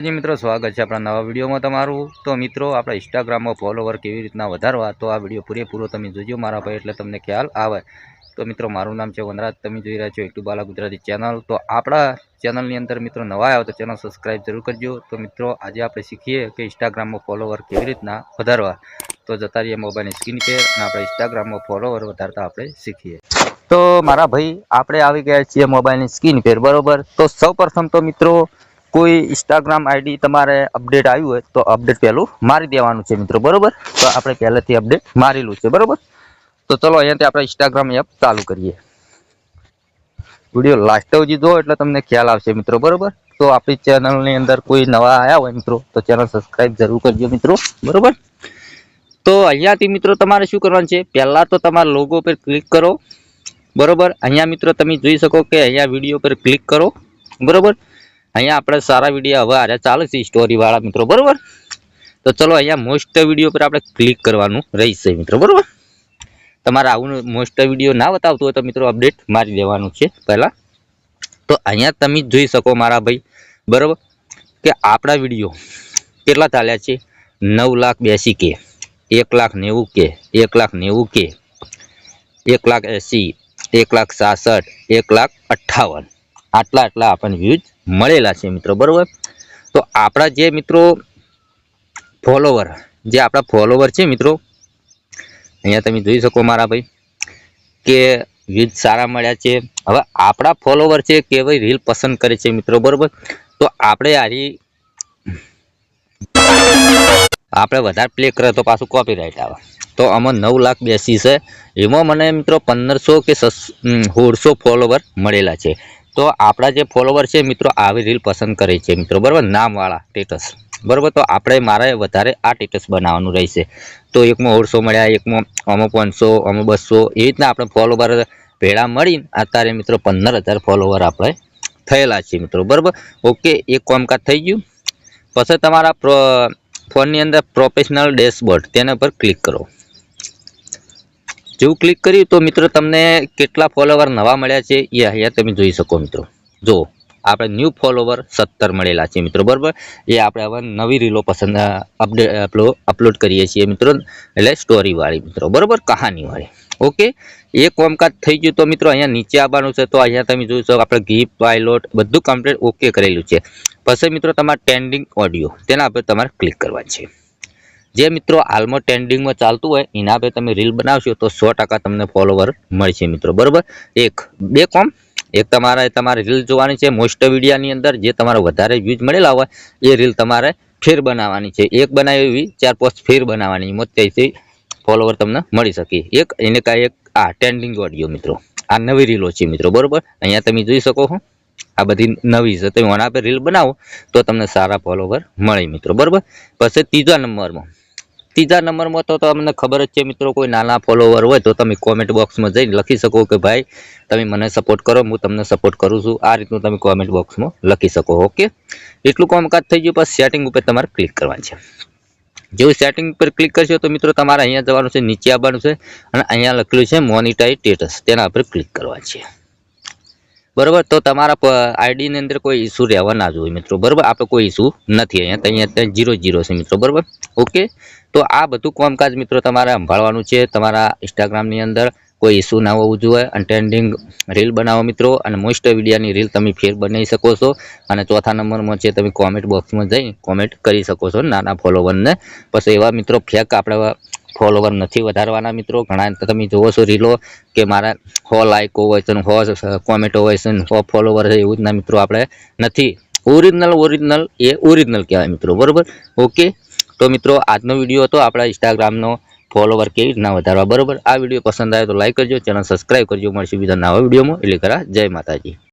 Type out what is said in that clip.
જી મિત્રો, સ્વાગત છે આપણા નવા વિડીયોમાં તમારું. તો મિત્રો, આપણા ઇન્સ્ટાગ્રામમાં ફોલોવર કેવી રીતના વધારવા, તો આ વીડિયો પૂરેપૂરો તમે જોજો મારા ભાઈ, એટલે તમને ખ્યાલ આવે. તો મિત્રો, મારું નામ છે વનરાજ, તમે જોઈ રહ્યા છો એકટુ બાલા ગુજરાતી ચેનલ તો આપણા ચેનલની અંદર મિત્રો નવા આવ્યો તો ચેનલ સબસ્ક્રાઈબ જરૂર કરજો. તો મિત્રો, આજે આપણે શીખીએ કે ઇન્સ્ટાગ્રામમાં ફોલોવર કેવી રીતના વધારવા. તો જતા રહીએ મોબાઈલની સ્ક્રીન પર અને આપણે ઇન્સ્ટાગ્રામમાં ફોલોવર વધારતા આપણે શીખીએ. તો મારા ભાઈ, આપણે આવી ગયા છીએ મોબાઈલની સ્ક્રીન પર બરાબર? તો સૌપ્રથમ તો મિત્રો કોઈ ઇન્સ્ટાગ્રામ આઈડી તમારે અપડેટ આવ્યું હોય તો અપડેટ પહેલું મારી દેવાનું છે મિત્રો, બરોબર? તો આપણે પહેલેથી અપડેટ મારેલું છે, બરોબર? તો ચલો અહીંયાથી આપણે ઇન્સ્ટાગ્રામ એપ ચાલુ કરીએ. વીડિયો લાસ્ટ સુધી જુઓ એટલે તમને ખ્યાલ આવશે મિત્રો, બરોબર? તો આપણી ચેનલની અંદર કોઈ નવા આવ્યા હોય મિત્રો, તો ચેનલ સબસ્ક્રાઈબ જરૂર કરજો મિત્રો, બરોબર? તો અહીંયાથી મિત્રો તમારે શું કરવાનું છે? પહેલાં તો તમારા લોગો પર ક્લિક કરો, બરોબર? અહીંયા મિત્રો તમે જોઈ શકો કે અહીંયા વીડિયો પર ક્લિક કરો, બરોબર? અહીંયા આપણે સારા વીડિયો હવે આરે ચાલે છે સ્ટોરીવાળા મિત્રો, બરોબર? તો ચલો અહીંયા મોસ્ટ વીડિયો પર આપણે ક્લિક કરવાનું રહેશે મિત્રો, બરોબર? તમારે આવું મોસ્ટ વીડિયો ના બતાવતું હોય તો મિત્રો અપડેટ મારી દેવાનું છે પહેલાં. તો અહીંયા તમે જોઈ શકો મારા ભાઈ, બરાબર? કે આપણા વીડિયો કેટલા ચાલ્યા છે? નવ લાખ બ્યાસી કે, એક લાખ નેવું કે, એક લાખ નેવું કે, એક લાખ એંસી, એક લાખ સાસઠ, એક લાખ અઠ્ઠાવન. આટલા આટલા આપણને વ્યૂઝ મળેલા છે મિત્રો, બરોબર? તો આપણા જે મિત્રો ફોલોવર જે આપણા ફોલોવર છે મિત્રો, અહીંયા તમે જોઈ શકો મારા ભાઈ, કે વ્યૂઝ સારા મળ્યા છે. હવે આપણા ફોલોવર છે કે ભાઈ રીલ પસંદ કરે છે મિત્રો, બરોબર? તો આપણે આરી આપણે વધારે પ્લે કરે તો પાછું કોપીરાઇટ આવે. તો આમાં નવ લાખ બેસી છે. એમાં મને મિત્રો પંદરસો કે સસ સોળસો ફોલોવર મળેલા છે. તો આપણા જે ફોલોવર છે, મિત્રો, આવી રીલ પસંદ કરે છે, મિત્રો. બરાબર? નામવાળા સ્ટેટસ બરાબર? તો આપણે મારે વધારે આ સ્ટેટસ બનાવવાનું રહેશે. તો એકમાં ઓળસો મળ્યા, એકમાં અમો પાંચસો અમો બસો એવી રીતના આપણે ફોલોવર ભેળા મળીને અત્યારે, મિત્રો, પંદર હજાર ફોલોવર આપણે થયેલા છે મિત્રો. બરાબર? ઓકે, એક કામકાજ થઈ ગયું. પછી તમારા ફોનની અંદર પ્રોફેશનલ ડેશબોર્ડ તેના પર ક્લિક કરો. જેવું ક્લિક કર્યું તો મિત્રો તમને કેટલા ફોલોવર નવા મળ્યા છે એ અહીંયા તમે જોઈ શકો મિત્રો. જો આપણે ન્યૂ ફોલોવર સત્તર મળેલા છે મિત્રો, બરાબર? એ આપણે હવે નવી રીલો પસંદ અપડેટ અપલોડ કરીએ છીએ મિત્રો, એટલે સ્ટોરીવાળી મિત્રો, બરાબર? કહાનીવાળી. ઓકે? એક કોમકાજ થઈ ગયું તો મિત્રો અહીંયા નીચે આવવાનું છે તો અહીંયા તમે જોઈ શકો આપણે ગીફ પાયલોટ બધું કમ્પ્લીટ ઓકે કરેલું છે. પછી મિત્રો તમારે ટ્રેન્ડિંગ ઓડિયો તેના પર તમારે ક્લિક કરવા છે. જે મિત્રો હાલમાં ટ્રેન્ડિંગમાં ચાલતું હોય, એના પર તમે રીલ બનાવશો તો સો તમને ફોલોવર મળશે મિત્રો. બરાબર? એક, બે કોમ. એક તમારે તમારે રીલ જોવાની છે, મોસ્ટ વિડીયાની અંદર જે તમારે વધારે વ્યૂઝ મળેલા હોય, એ રીલ તમારે ફેર બનાવવાની છે. એક બનાવી એવી, ચાર, પાંચ ફેર બનાવવાની એમાં ફોલોવર તમને મળી શકે. એક, એને કાંઈ એક, આ ટ્રેન્ડિંગ ઓડિયો મિત્રો. આ નવી રીલો છે મિત્રો, બરાબર? અહીંયા તમે જોઈ શકો છો. આ બધી નવી છે. તમે ઓના પર રીલ બનાવો તો તમને સારા ફોલોવર મળે મિત્રો, બરાબર? પછી ત્રીજા નંબરમાં. ત્રીજા નંબરમાં તો તમને ખબર જ છે મિત્રો, કોઈ નાના ફોલોવર હોય તો તમે કોમેન્ટ બોક્સમાં જઈને લખી શકો કે ભાઈ, તમે મને સપોર્ટ કરો, હું તમને સપોર્ટ કરું છું. આ રીતનું તમે કોમેન્ટ બોક્સમાં લખી શકો ઓકે એટલું કામકાજ થઈ ગયું પછી સેટિંગ ઉપર તમારે ક્લિક કરવાનું છે. જેવું સેટિંગ પર ક્લિક કરશો તો મિત્રો તમારે અહીંયા જવાનું છે, નીચે આવવાનું છે અને અહીંયા લખેલું છે મોનિટાઈ સ્ટેટસ તેના પર ક્લિક કરવાનું છે. બરોબર? તો તમારા આઈડીની અંદર કોઈ ઇસ્યુ રહેવા ના જોઈએ મિત્રો. બરોબર? આપણે કોઈ ઇસ્યુ નથી અહીંયા. અહીંયા ત્યાં જીરો જીરો છે મિત્રો. બરોબર? ઓકે તો આ બધું કામકાજ મિત્રો તમારે સંભાળવાનું છે. તમારા ઇન્સ્ટાગ્રામની અંદર કોઈ ઇસ્યુ ના હોવું જોઈએ. અને ટ્રેન્ડિંગ રીલ બનાવો મિત્રો. અને મોસ્ટ વિડીયાની રીલ તમે ફેર બનાવી શકો છો. અને ચોથા નંબરમાં છે તમે કોમેન્ટ બોક્સમાં જઈ કોમેન્ટ કરી શકો છો નાના ફોલોવરને પછી એવા મિત્રો ફેક આપણે ફોલોવર નથી વધારવાના મિત્રો. ઘણા તમે જુઓ છો રીલો કે મારા હો લાઇકો હોય છે હો કોમેન્ટો હોય છે હો ફોલોવર છે એવું જ મિત્રો આપણે નથી. ઓરિજિનલ ઓરિજિનલ એ ઓરિજિનલ કહેવાય મિત્રો, બરાબર? ઓકે તો મિત્રો આજનો વીડિયો હતો આપણા ઇન્સ્ટાગ્રામનો ફોલોવર કેવી રીતના વધારવા, બરોબર? આ વીડિયો પસંદ આવે તો લાઈક કરજો, ચેનલ સબસ્ક્રાઈબ કરજો, મળશે બીજા નવા વિડીયોમાં એટલે કરા, જય માતાજી.